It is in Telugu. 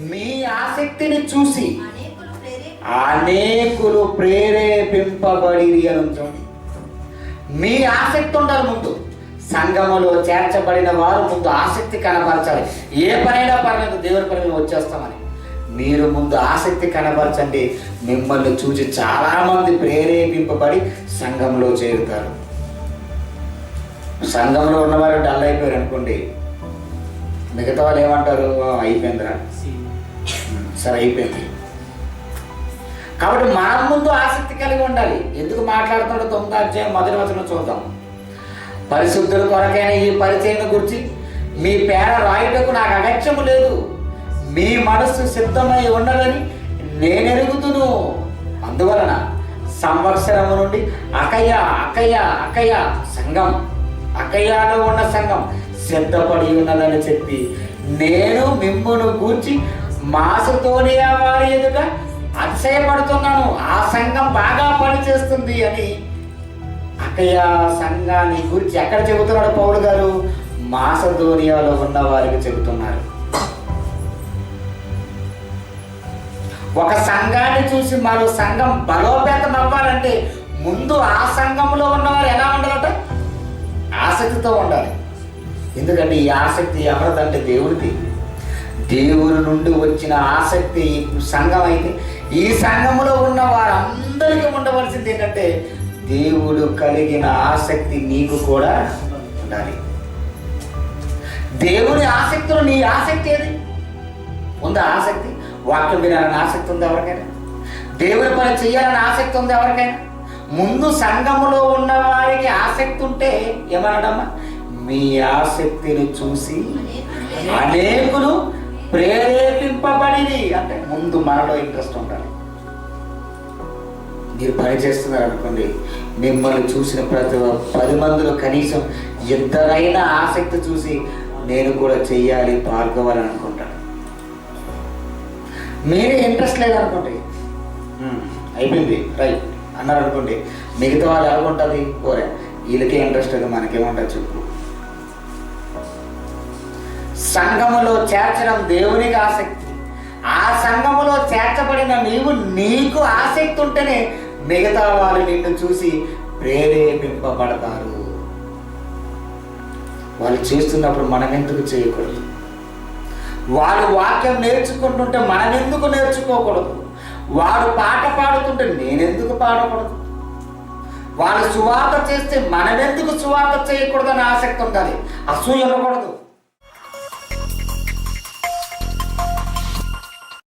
మీ ఆసక్తిని చూసి అనేకులు ప్రేరేప అనేకులు ప్రేరేపింపబడి అని మీ ఆసక్తి ఉండాలి ముందు. సంఘములో చేర్చబడిన వారు ముందు ఆసక్తి కనబరచాలి. ఏ పనైనా పర్లేదు దేవుని పని మేము వచ్చేస్తామని. మీరు ముందు ఆసక్తి కనబరచండి. మిమ్మల్ని చూసి చాలామంది ప్రేరేపింపబడి సంఘంలో చేరుతారు. సంఘంలో ఉన్నవారు డల్ అయిపోయారు అనుకోండి మిగతా వాళ్ళు ఏమంటారు? "ఆ, అయిపోయిందిరా. సరే అయిపోయింది. కాబట్టి మనం ముందు ఆసక్తి కలిగి ఉండాలి. ఎందుకు మాట్లాడుతున్నాడు తొమ్మిది అధ్యాయం మొదటి వచనం చూద్దాం. పరిశుద్ధుల కొరకైన ఈ పరిచయం గురించి మీ పేర రాయుటకు నాకు అగత్యము లేదు. మీ మనస్సు సిద్ధమై ఉండదని నేనెరుగుతును అందువలన సంవత్సరము నుండి అకయ అకయ అకయ సంఘం అకయాలో ఉన్న సంఘం సిద్ధపడి ఉన్నదని చెప్పి నేను మిమ్మను గూర్చి మాసుతోనే వారి ఎదుట అతిశయపడుతున్నాను. ఆ సంఘం బాగా పనిచేస్తుంది అని. అక్కయ్య సంఘాన్ని గురించి ఎక్కడ చెబుతున్నాడు పౌరుడు గారు? మాసధోనియాలో ఉన్న వారికి చెబుతున్నారు. ఒక సంఘాన్ని చూసి మరో సంఘం బలోపేతం అవ్వాలంటే ముందు ఆ సంఘంలో ఉన్నవారు ఎలా ఉండాలట? ఆసక్తితో ఉండాలి. ఎందుకంటే ఈ ఆసక్తి ఎవరిదంటే దేవుడిది. దేవుని నుండి వచ్చిన ఆసక్తి సంఘం అయితే ఈ సంఘములో ఉన్న వారందరికీ ఉండవలసింది ఏంటంటే దేవుడు కలిగిన ఆసక్తి నీకు కూడా ఉండాలి. దేవుని ఆసక్తిలో నీ ఆసక్తి ఏది? ఉందా ఆసక్తి? వాక్యం వినాలని ఆసక్తి ఉంది ఎవరికైనా? దేవుని పని చేయాలని ఆసక్తి ఉంది ఎవరికైనా? ముందు సంఘములో ఉన్న వారికి ఆసక్తి ఉంటే ఏమనడమ్మా? మీ ఆసక్తిని చూసి ప్రేరేపింపబడి అంటే ముందు మనలో ఇంట్రెస్ట్ ఉండాలి. మీరు పని చేస్తున్నారు అనుకోండి మిమ్మల్ని చూసిన ప్రతి పది మందిలో కనీసం ఇద్దరైనా ఆసక్తి చూసి నేను కూడా చెయ్యాలి పాల్గొవాలని అనుకుంటాను మీరే ఇంట్రెస్ట్ లేదనుకోండి. అయిపోయింది రైట్. అన్నారు అనుకోండి మిగతా వాళ్ళు ఎలాగుంటుంది? ఓరే వీళ్ళకే ఇంట్రెస్ట్ లేదు మనకేముంటుంది చెప్పు. సంఘములో చేర్చడం దేవునికి ఆసక్తి. ఆ సంఘములో చేర్చబడిన నీవు నీకు ఆసక్తి ఉంటేనే మిగతా వాళ్ళు నిన్ను చూసి ప్రేరేపింపబడతారు. వాళ్ళు చేస్తున్నప్పుడు మనం ఎందుకు చేయకూడదు? వాడు వాక్యం నేర్చుకుంటుంటే మనం ఎందుకు నేర్చుకోకూడదు? వాడు పాట పాడుతుంటే నేనెందుకు పాడకూడదు? వాళ్ళు సువార్త చేస్తే మనమెందుకు సువార్త చేయకూడదని ఆసక్తి ఉండాలి? అసూయ ఉండకూడదు.